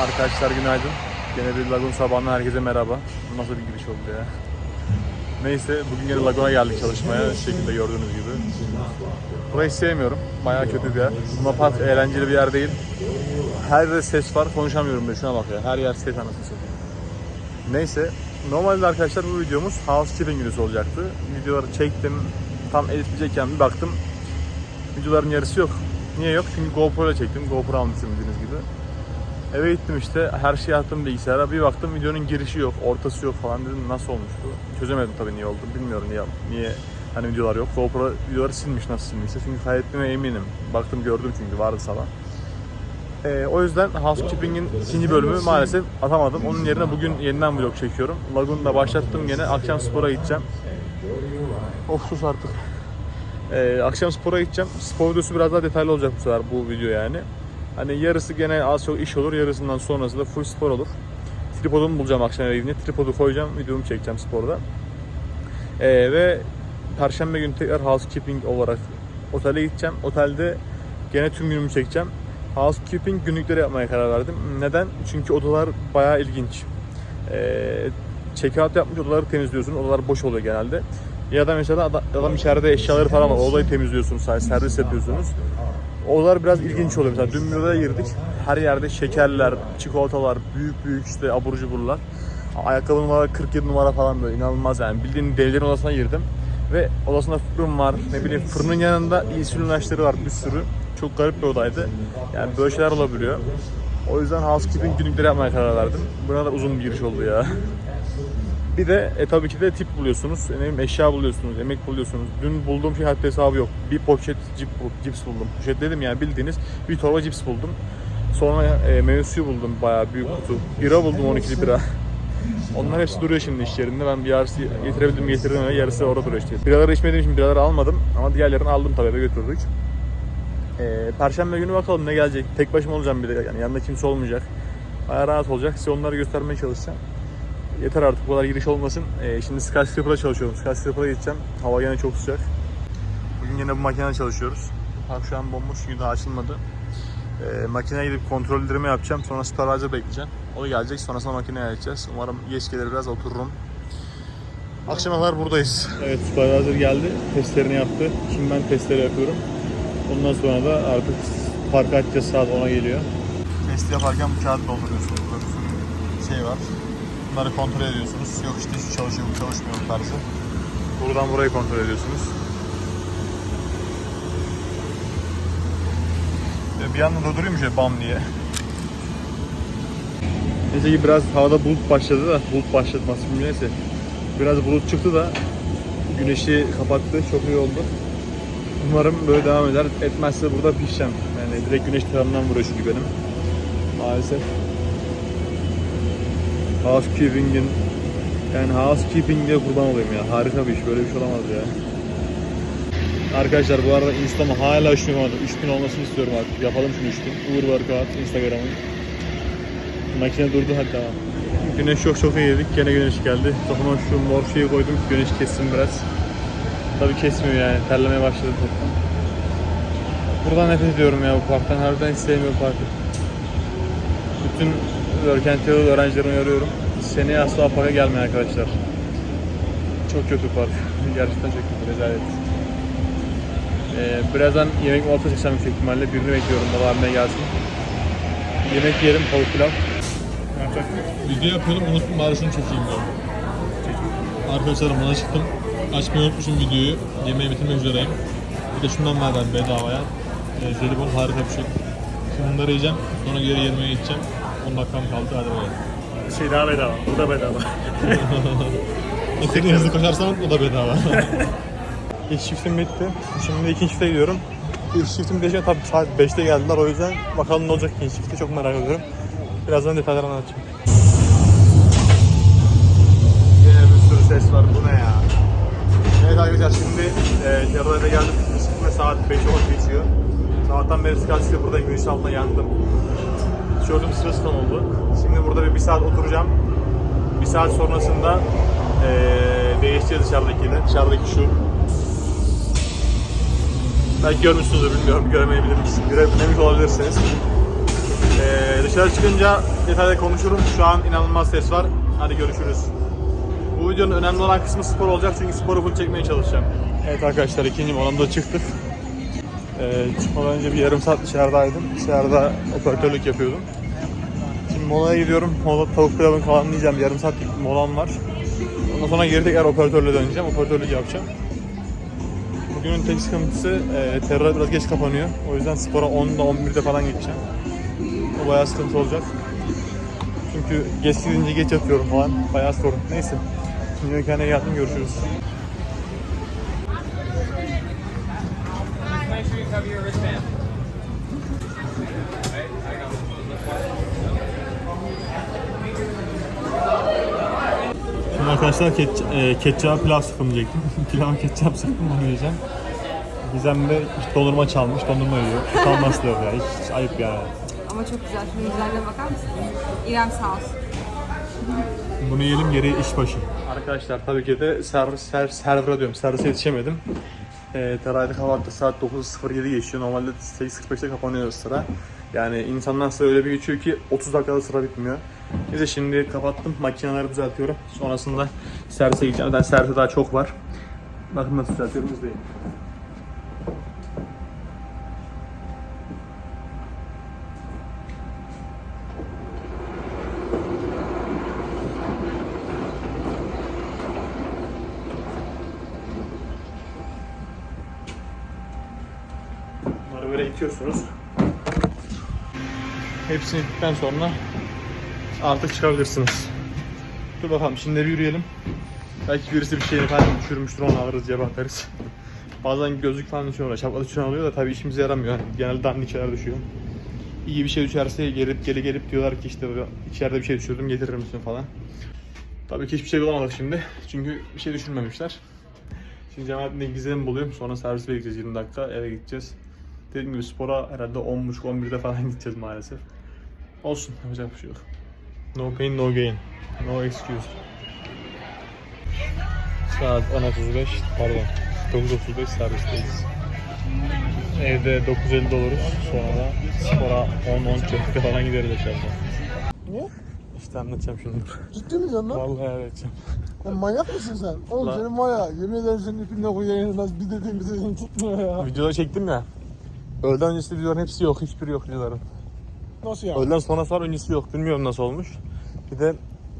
Arkadaşlar günaydın. Gene bir Lagun sabahından herkese merhaba. Nasıl bir giriş oldu ya? Neyse bugün gene Lagun'a geldik çalışmaya. Şekilde gördüğünüz gibi. Burayı sevmiyorum. Bayağı kötü bir yer. Luna eğlenceli bir yer değil. Her yerde ses var. Konuşamıyorum ben. Şuna bak ya. Her yer ses anasını satayım. Neyse. Normalde arkadaşlar bu videomuz housekeeping videosu olacaktı. Videoları çektim. Tam editleyecekken bir baktım. Videoların yarısı yok. Niye yok? Çünkü GoPro ile çektim. GoPro almışım bildiğiniz gibi. Eve gittim işte her şeyi attım bilgisayara. Bir baktım videonun girişi yok, ortası yok falan dedim nasıl olmuş bu? Çözemedim tabii niye oldu. Bilmiyorum niye niye hani videolar yok. GoPro videoları silmiş nasıl silmişse. Çünkü kaydettiğime eminim. Baktım gördüm çünkü vardı sabah. Ee, o yüzden Housekeeping'in ikinci bölümü maalesef atamadım. Onun yerine bugün yeniden vlog çekiyorum. Lagun'da başlattım gene. Akşam spora gideceğim. Of sus artık. Ee, akşam spora gideceğim. Spor videosu biraz daha detaylı olacak bu sefer bu video yani. Hani yarısı gene az çok iş olur, yarısından sonrası da full spor olur. Tripodumu bulacağım akşam eve gidince. Tripodu koyacağım, videomu çekeceğim sporda. Ee, ve Perşembe günü tekrar housekeeping olarak otele gideceğim. Otelde gene tüm günümü çekeceğim. Housekeeping günlükleri yapmaya karar verdim. Neden? Çünkü odalar bayağı ilginç. Ee, check-out yapmış odaları temizliyorsun. Odalar boş oluyor genelde. Ya da mesela adam, adam içeride eşyaları falan var. Odayı temizliyorsunuz, sadece servis yapıyorsunuz. Odalar biraz ilginç oluyor. Mesela dün bir odaya girdik. Her yerde şekerler, çikolatalar, büyük büyük işte abur cuburlar. Ayakkabı numara 47 numara falan böyle inanılmaz yani. Bildiğin delilerin odasına girdim. Ve odasında fırın var. Ne bileyim fırının yanında insülin ilaçları var bir sürü. Çok garip bir odaydı. Yani böyle şeyler olabiliyor. O yüzden housekeeping günlükleri yapmaya karar verdim. Buna da uzun bir giriş oldu ya. Bir de e, tabii ki de tip buluyorsunuz, bileyim, eşya buluyorsunuz, emek buluyorsunuz. Dün bulduğum şey haddi hesabı yok. Bir poşet cip, cips buldum. Poşet dedim yani bildiğiniz bir torba cips buldum. Sonra e, meyve suyu buldum bayağı büyük kutu. Bira buldum 12 bira. Onlar hepsi duruyor şimdi iş yerinde. Ben bir yarısı getirebildim getirdim öyle yarısı orada duruyor işte. Biraları içmediğim için biraları almadım ama diğerlerini aldım tabii eve götürdük. E, Perşembe günü bakalım ne gelecek. Tek başıma olacağım bir de yani yanında kimse olmayacak. Bayağı rahat olacak. Size onları göstermeye çalışacağım. Yeter artık bu kadar giriş olmasın. Ee, şimdi Skyscraper'da çalışıyorum. Skyscraper'a gideceğim. Hava gene çok sıcak. Bugün yine bu makinede çalışıyoruz. Park şu an bomboş çünkü daha açılmadı. Ee, makineye gidip kontrollerimi yapacağım. Sonra supervisor bekleyeceğim. O da gelecek. Sonrasında makineye geçeceğiz. Umarım geç gelir biraz otururum. Akşama kadar buradayız. Evet supervisor geldi. Testlerini yaptı. Şimdi ben testleri yapıyorum. Ondan sonra da artık parka açacağız saat 10'a geliyor. Testi yaparken bu kağıt dolduruyorsunuz. Böyle bir şey var. Bunları kontrol ediyorsunuz. Yok işte şu çalışıyor, bu çalışmıyor bu tarzı. Buradan burayı kontrol ediyorsunuz. Ve bir yandan durdurayım şöyle bam diye. Neyse ki biraz havada bulut başladı da, bulut başlatması neyse. Biraz bulut çıktı da güneşi kapattı, çok iyi oldu. Umarım böyle devam eder. Etmezse burada pişeceğim. Yani direkt güneş tarafından vuruyor çünkü benim. Maalesef. Housekeeping'in yani housekeeping'e kurban olayım ya. Harika bir iş. Böyle bir şey olamaz ya. Arkadaşlar bu arada Instagram'ı hala 3000 olmadı. 3000 olmasını istiyorum artık. Yapalım şunu 3000. Uğur Workout Instagram'ın. Makine durdu tamam. Güneş yok çok iyi yedik. Gene güneş geldi. Kafama şu mor şeyi koydum. Güneş kessin biraz. Tabii kesmiyor yani. Terlemeye başladı toplam. Buradan nefret ediyorum ya bu parktan. Harbiden hiç sevmiyorum parkı. Bütün Work öğrencilerimi uyarıyorum. Seneye asla parka gelmeyin arkadaşlar. Çok kötü park. Gerçekten çok kötü. Rezalet. Ee, birazdan yemek molası çekeceğim yüksek ihtimalle. Birini bekliyorum var ne gelsin. Yemek yiyelim, tavuk pilav. Video yapıyordum unuttum bari şunu çekeyim diyorum. Arkadaşlar bana çıktım. Açmayı unutmuşum videoyu. Yemeği bitirmek üzereyim. Bir de şundan ben bedavaya. E, jelibon harika bir şey. Şimdi bunları yiyeceğim. Sonra geri yemeğe gideceğim. 10 dakikam kaldı hadi bakalım. Şey daha bedava. Bu da bedava. İstediğin hızlı koşarsan o da bedava. İlk shiftim bitti. Şimdi ikinci shifte gidiyorum. İlk shiftim bitecek tabii saat 5'te geldiler o yüzden bakalım ne olacak ikinci shifte çok merak ediyorum. Birazdan detaylar anlatacağım. Yine bir sürü ses var bu ne ya? Evet arkadaşlar şimdi e, yarıda eve geldim ve saat 5'e 10 geçiyor. Sabahtan beri sıkı buradayım güneş altında yandım. Tişörtüm sırılsıklam oldu. Şimdi burada bir, bir saat oturacağım. Bir saat sonrasında e, değişeceğiz dışarıdakiyle. Dışarıdaki şu Belki görmüşsünüzdür bilmiyorum, göremeyebilirsiniz. Görememiş olabilirsiniz. Ee, Dışarı çıkınca detaylı konuşurum. Şu an inanılmaz ses var. Hadi görüşürüz. Bu videonun önemli olan kısmı spor olacak çünkü sporu full çekmeye çalışacağım. Evet arkadaşlar ikinci molamda çıktık. Ee, çıkmadan önce bir yarım saat dışarıdaydım. Dışarıda operatörlük yapıyordum. Şimdi molaya gidiyorum. Mola tavuk pilavın kalanını yiyeceğim. Yarım saatlik bir molam var. Ondan sonra geri tekrar operatörle döneceğim. Operatörlük yapacağım. Bugünün tek sıkıntısı e, terör biraz geç kapanıyor. O yüzden spora 10'da 11'de falan gideceğim. O bayağı sıkıntı olacak. Çünkü geç gidince geç yatıyorum falan. Bayağı sorun. Neyse. Şimdi mekana geldim görüşürüz. Cover your wristband. Şimdi arkadaşlar keç, e, ketçap pilav sıkılmayacaktım. Pilav ketçap sıktım onu yiyeceğim. Gizem de dondurma çalmış, dondurma yiyor. Kalması da yok ya, hiç, hiç ayıp yani. Ama çok güzel. Şunun güzelliğine bakar mısın? İrem sağ olsun. Bunu yiyelim geri iş başı. Arkadaşlar tabii ki de servis, ser, server'a diyorum, servise yetişemedim. E, Terayda kahvaltı saat 9.07 geçiyor. Normalde 8.45'te kapanıyor sıra. Yani insanlar sıra öyle bir geçiyor ki 30 dakikada sıra bitmiyor. Neyse şimdi kapattım, makineleri düzeltiyorum. Sonrasında servise gideceğim. Zaten servise daha çok var. Bakın nasıl düzeltiyorum izleyin. Bunları böyle itiyorsunuz. Hepsini ittikten sonra artık çıkabilirsiniz. Dur bakalım şimdi bir yürüyelim. Belki birisi bir şeyini falan düşürmüştür onu alırız cebe atarız. Bazen gözlük falan düşüyorlar. Şapka düşüren oluyor da tabii işimize yaramıyor. Yani genelde dandik şeyler düşüyor. İyi bir şey düşerse gelip geri gelip diyorlar ki işte içeride bir şey düşürdüm getirir misin falan. Tabii ki hiçbir şey bulamadık şimdi. Çünkü bir şey düşürmemişler. Şimdi Cemalettin Gizem'i buluyorum. Sonra servis bekleyeceğiz 20 dakika eve gideceğiz. Dediğim gibi spora herhalde 10.30-11'de falan gideceğiz maalesef. Olsun yapacak bir şey yok. No pain no gain. No excuse. Saat 10.35 pardon 9.35 servisteyiz. Evde 9.50 oluruz. Sonra da spora 10-10 çeyrekte falan gideriz aşağıda. Niye? İşte anlatacağım şimdi. Ciddi mi diyorsun lan? Vallahi öğreteceğim. Lan manyak mısın sen? Oğlum Lan. senin var ya, yemin ederim senin ipinle koyacağın nasıl bir dediğin bir dediğin tutmuyor ya. Videoda çektim ya. Öğleden öncesi videoların hepsi yok. Hiçbiri yok videoların. Nasıl ya? Öğleden sonrası var öncesi yok. Bilmiyorum nasıl olmuş. Bir de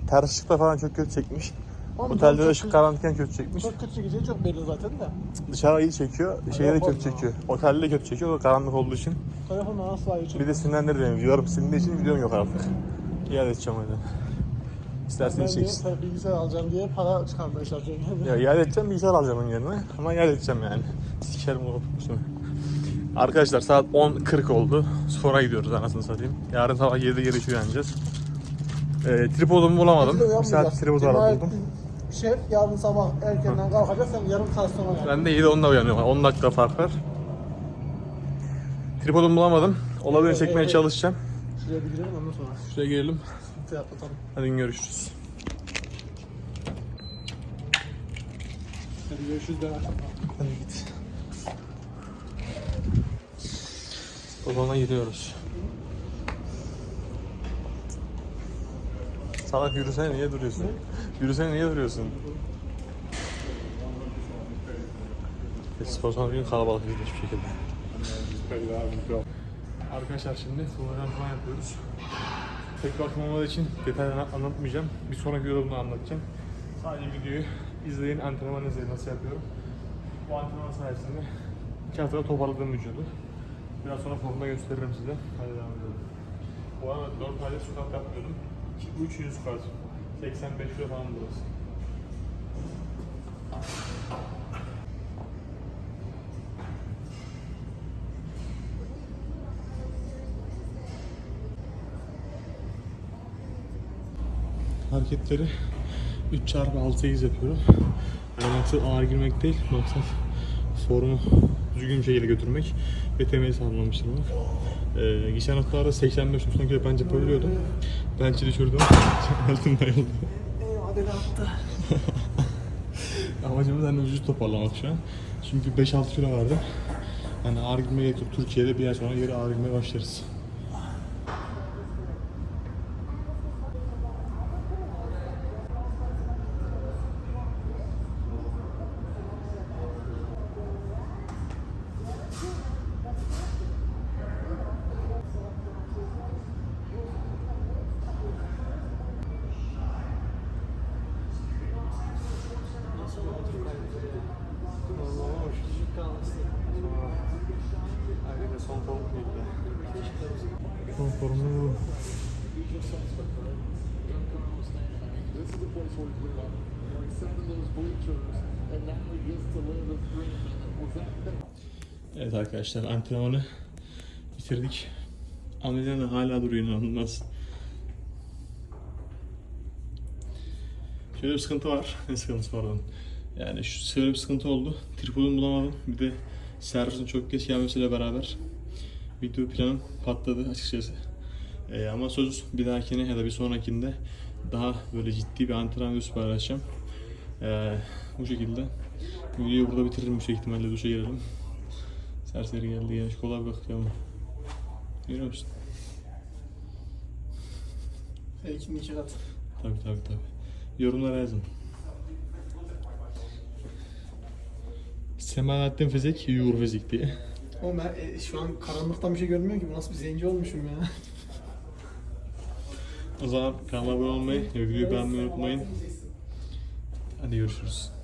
ters ışıkta falan çok kötü çekmiş. Oğlum Otelde de ışık karanlıkken kötü çekmiş. Çok kötü çekeceği çok belli zaten de. Dışarı iyi çekiyor, şeyde de kötü çekiyor. Otelde de kötü çekiyor, o karanlık olduğu için. Telefonla asla iyi Bir çekmiyor. de sinirlendir benim. Videolarım silindiği için videom yok artık. İade edeceğim öyle. İstersen Ben çeksin. tabii bilgisayar alacağım diye para çıkarmaya çalışıyorum. Yani. Ya iade edeceğim, bilgisayar alacağım onun yerine. Ama iade edeceğim yani. Sikerim o kokusunu. Arkadaşlar saat 10.40 oldu. Spora gidiyoruz anasını satayım. Yarın sabah 7'de geri uyanacağız. Ee, tripodumu bulamadım. Bir saat uyanmayacağız. tripod Cemalettin buldum. Şef yarın sabah erkenden kalkacak sen yarım saat sonra gel. Ben de 7-10'da uyanıyorum. 10 dakika fark var. Tripodumu bulamadım. Olabildiğince çekmeye çalışacağım. Şuraya bir girelim ondan sonra. Şuraya girelim. Atlatalım. Hadi görüşürüz. Hadi görüşürüz ben. Hadi git. Salona gidiyoruz. Salak yürüsene niye duruyorsun? Yürüsene niye duruyorsun? Spor salonu kalabalık hiçbir şekilde. Arkadaşlar şimdi full antrenman yapıyoruz. Tek bakım olmadığı için detaylı anlatmayacağım. Bir sonraki bunu anlatacağım. Sadece videoyu izleyin, antrenman izleyin nasıl yapıyorum. Bu antrenman sayesinde iki haftada toparladığım vücudu. Biraz sonra formda gösteririm size. Hadi devam edelim. Bu arada 4 ayda squat yapmıyordum. 2 3 squat. 85 kilo falan burası. hareketleri 3 çarpı 6 8 yapıyorum. Yani maksat ağır girmek değil, maksat formu düzgün bir şekilde götürmek temeli sağlamıştım. Ee, geçen haftalarda 85-90 kilo bence yapabiliyordum. Bench'i düşürdüm. Altın bayıldı. Amacımız hani vücut toparlamak şu an. Çünkü 5-6 kilo vardı. Hani ağır girmeye gerek yok. Türkiye'de bir ay sonra geri ağır girmeye başlarız. Fort Greene, and he sat in those bleachers, and now he gets to live his dream. Was that Evet arkadaşlar antrenmanı bitirdik. Ameliyana hala duruyor inanılmaz. Şöyle bir sıkıntı var. Ne sıkıntısı pardon. Yani şu şöyle bir sıkıntı oldu. Tripodunu bulamadım. Bir de servisin çok geç gelmesiyle beraber video planım patladı açıkçası. Ee, ama söz bir dahakine ya da bir sonrakinde daha böyle ciddi bir antrenman videosu paylaşacağım. Ee, bu şekilde. Bu videoyu burada bitiririm yüksek ihtimalle duşa girelim. Serseri geldi ya. Şu kola bir bakalım. Görüyor musun? Fake'in iki kat. Tabii tabii tabii. Yorumlara yazın. Semahattin Fizik, Yuğur Fizik diye. Oğlum ben e, şu an karanlıktan bir şey görmüyorum ki. Bu nasıl bir zenci olmuşum ya. O zaman kanala abone olmayı ve videoyu beğenmeyi unutmayın. Hadi görüşürüz.